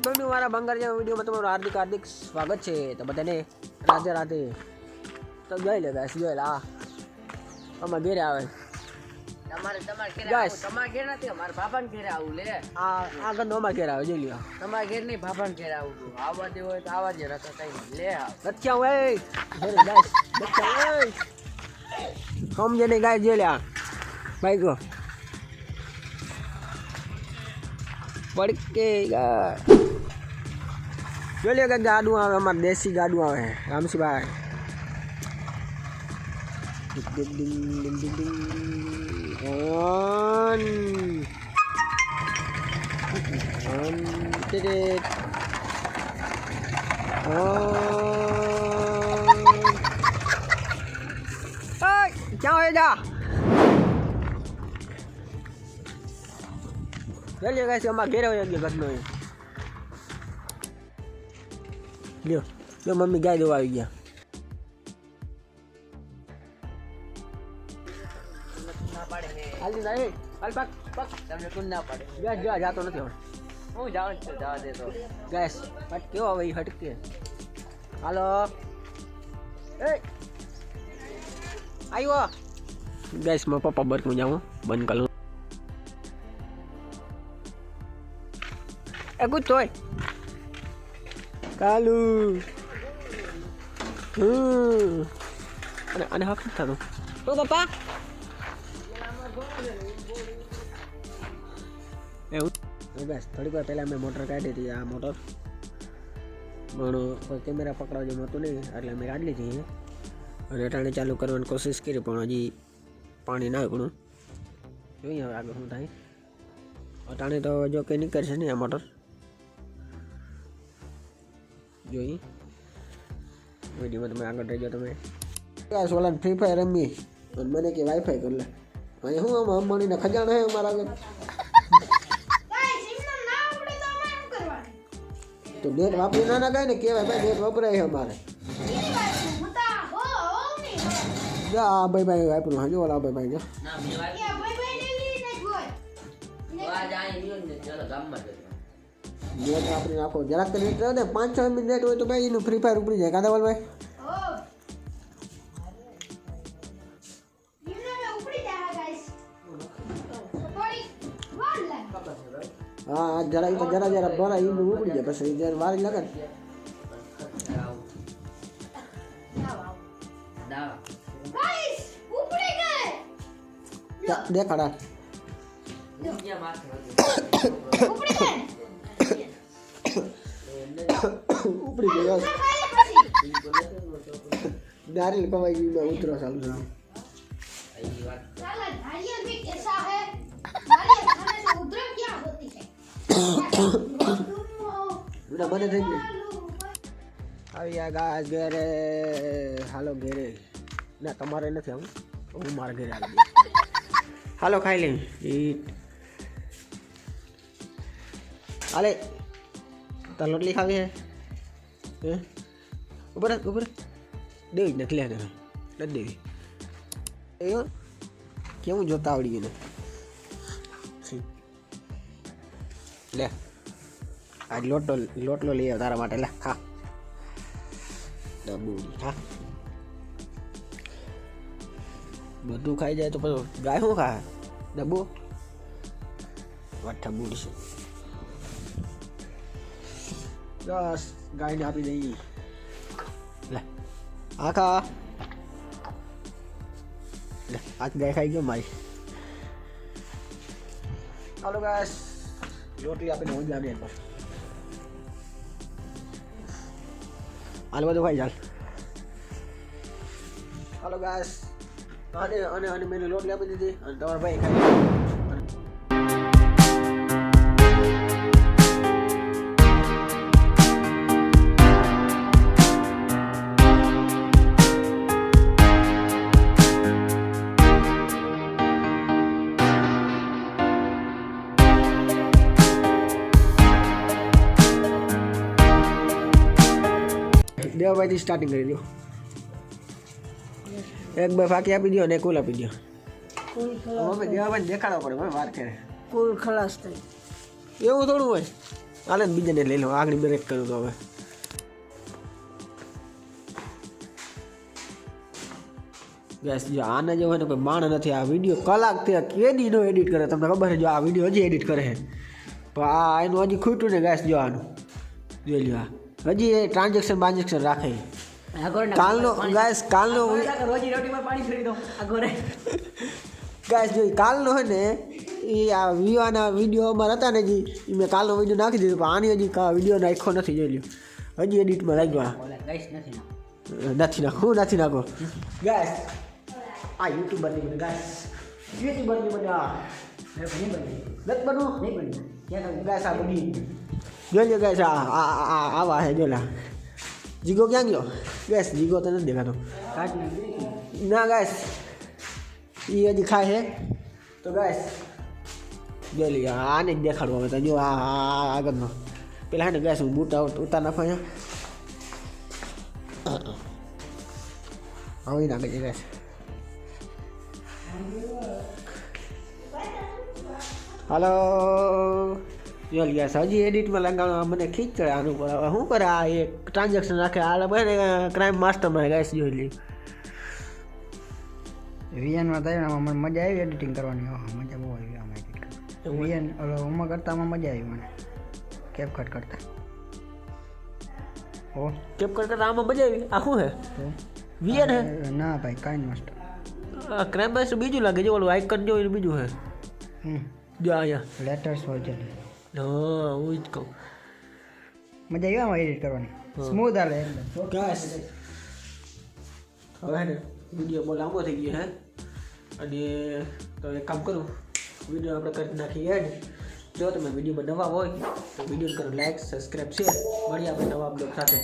બંગાળ જેવા વિડીયોમાં તમારું હાર્દિક હાર્દિક સ્વાગત છે. તો બધાને રાધે રાધે. તો જોઈ લે ગાઈસ જોઈ લે આ. આમાં ઘેરે આવે. તમારે તમારે ઘેરે. આવું. તમારા ઘેર નથી અમારા બાપાને ઘેરે આવું લે. આ આ ગંદો અમારા ઘેર આવે જોઈ લ્યો. તમારા ઘેર નહીં બાપાને ઘેર આવું છું આવવા દેવું હોય તો આવવા દે નકર કઈ લે આવ. નથી હોય ઘેરે ગાઈસ નથી આવું સમજે નહીં ગાઈસ જોઈ લે આ. ભાઈ ગો balik ke gue lihat gak gaduh sama desi gaduh eh kamu sih bay ding ding ding ding ding on. On. Titit on Chào hết હોય જા છે અમારા ઘેરે હોય ગયો ઘરનો લ્યો લ્યો મમ્મી ગાય દોવા આવી ગયા. હાલી ના એ હાલ પાક પાક તમને કોણ ના પાડે જા જા જાતો નથી હવે હું જાઉં છું જવા દે તો ગેસ બટ કેવો હવે હટકે હાલો એ આવ્યો ગેસમાં પપ્પા બર્ક જાઉં બંધ કરું ગુડ તોય કાલુ. હમ. અને અને હક નથી થતું. તો પપ્પા. એવું? બસ, થોડીક વાર પહેલાં મેં મોટર કાઢી હતી, આ મોટર. પણ કોઈ કેમેરા પકડવા જેવું હતું નહીં, એટલે મેં કાઢી લીધી અને અટાણે ચાલુ કરવાની કોશિશ કરી, પણ હજી પાણી ના ઘણું જોઈએ હવે આગળ શું થાય. અટાણે તો જો કંઈ નીકળશે નહીં આ મોટર. જોઈ. વિડીયોમાં તમે આગળ રહેજો તમે. સોલાન ફ્રી ફાયર રમી અને મને કે વાઈફાઈ કરી લે. અહીંયા શું આમ અંબાણીના ખજાના હે અમારા આગળ. તો નેટ વાપરી ના નાખાય ને કહેવાય ભાઈ નેટ વપરાય અમારે. જા આ ભાઈ ભાઈ વાપરું હા. જો ઓલા ભાઈ ભાઈ જો ના મેં વાત. તો આજ અહીં રહ્યો ને ચાલો ગામમાં જતો નેટ વાપરી નાખો જરાક તો નેટ ને પાંચ છ મિનિટ નેટ હોય તો ભાઈ એનું ફ્રી ફાયર ઉપડી જાય. કાંદા ભાઈ? હા જરા એ તો જરા જરા ભરા એનું ઉપડી જાય. પછી જરા વાર લાગે દેખાડા નારિયેલ કવાઈ ગયું ઉતરો ચાલુ છે બેટા મને થઈ ગયું આવી આ ગાય ઘેરે હાલો ઘેરે ના તમારે નથી આવું હું મારા ઘેરે આવી હાલો ખાઈ લઈ ઈટ હાલે તાર રોટલી ખાવી હે ઉપર ઉપર. દેવી જ નથી લે નથી દેવી. એ કેવું જોતા આવડી ગયું. લે, આજ લોટલો લોટલો લઈ આવ તારા માટે, લે ખા ડબુડી ખા બધું ખાઈ જાય તો પછી ગાય શું ખા ડબ્બો? વાઠા બુડી છે. બસ, ગાયને આપી દઈએ. લે. આ ખા લે આજ ગાય ખાઈ ગયો મારી હાલો ગાય રોટલી આપીને હું જાને એકવાર હાલ બધું ખાઈ ચાલ હાલો ગાસ અને અને અને મેં રોટલી આપી દીધી અને તમારા ભાઈ ખાઈ દેવાભાઈથી સ્ટાર્ટિંગ કરી દો એક બે ફાંકી આપી દો અને એક કુલ આપી દો હવે દેવાભાઈ દેખાડવા પડે ભાઈ વાર કરે. કુલ ખલાસ થઈ એવું થોડું હોય. હાલે ને બીજાને લઈ લો આગળ બ્રેક કરું તો હવે. ગેસ જો આને જે હોય ને કોઈ માણ નથી આ વીડિયો કલાકથી કેદી નો એડિટ કરે. તમને ખબર છે જો આ વીડિયો હજી એડિટ કરે છે. પણ આ એનું હજી ખૂટ્યું ને ગેસ જો આનું. જોઈ લ્યો આ. હજી એ ટ્રાન્ઝેક્શન બાન્ઝેક્શન રાખે. કાલનો ગાઈસ કાલનો રોજી રોટીમાં પાણી ફેરી દો આ ઘરે. ગાઈસ જો ઈ કાલનો હોય ને એ આ વિવાના વીડિયો અમારા હતા ને જી ઈ મેં કાલનો વીડિયો નાખી દીધો પણ આની હજી કા વીડિયો નાખ્યો નથી જોઈ લ્યો. હજી એડિટમાં લાગ્યો આ. ઓલા ગઈશ નથી ના નથી નાખો હું નથી નાખો. ગાઈસ આ યુટ્યુબરની બને ગાઈસ યુટ્યુબરની બને આ મેં નહીં બની. નથી બનવું? નહીં બની ક્યાં ગાઈસ આ બની આ આ- આવા હે જોલા જીગો ક્યાં ગયો ગેસ જીગો તો નથી દેખાતો ના ગાઈસ એ હજી ખાય છે તો ગાઈસ જોઈ લઈએ આને જ દેખાડવું હવે તો જો આ આગળનો પેલા હે ને ગાઈસ હું બૂટ ઉતાર નાખો અહીંયા હવે નાખે છે ગાઈસ હલો જો યાર હજી એડિટમાં લગાવવા મને ખીચ ચડે આનું પર હવે શું કરે આ એક ટ્રાન્ઝેક્શન રાખે? આ બને ક્રાઇમ માસ્ટરમાં ગાઈસ જોઈ લઈએ વીએનમાં થયું આમાં મને મજા આવી એડિટિંગ કરવાની. મજા બહુ આવી આમાં એડિટ ઓલો ઉમાં કરતામાં મજા આવી મને. કેપ કટ કરતા. ઓ કેપ કટ કરતા આમાં મજા આવી? આ શું હે? વીએન હે? ના ભાઈ કાંઈ માસ્ટર ક્રાઇમ માસ્ટર બીજું લાગે જો ઓલું આઇકન જો બીજું હે. હમ. જો અહીંયા હોય વર્ઝન હા હું જ કહું. મજા આવી આમાં એડિટ કરવાની. સ્મૂથ હાલે ગાઈસ હવે હે ને વીડિયો બહુ લાંબો થઈ ગયો હે. અને તો એક કામ કરું વીડિયો આપણે કરી નાખીએ ને જો તમે વિડીયોમાં નવા હોય તો વીડિયો કરો લાઈક સબસ્ક્રાઈબ શેર મળીએ આપણે નવા બ્લોગ સાથે.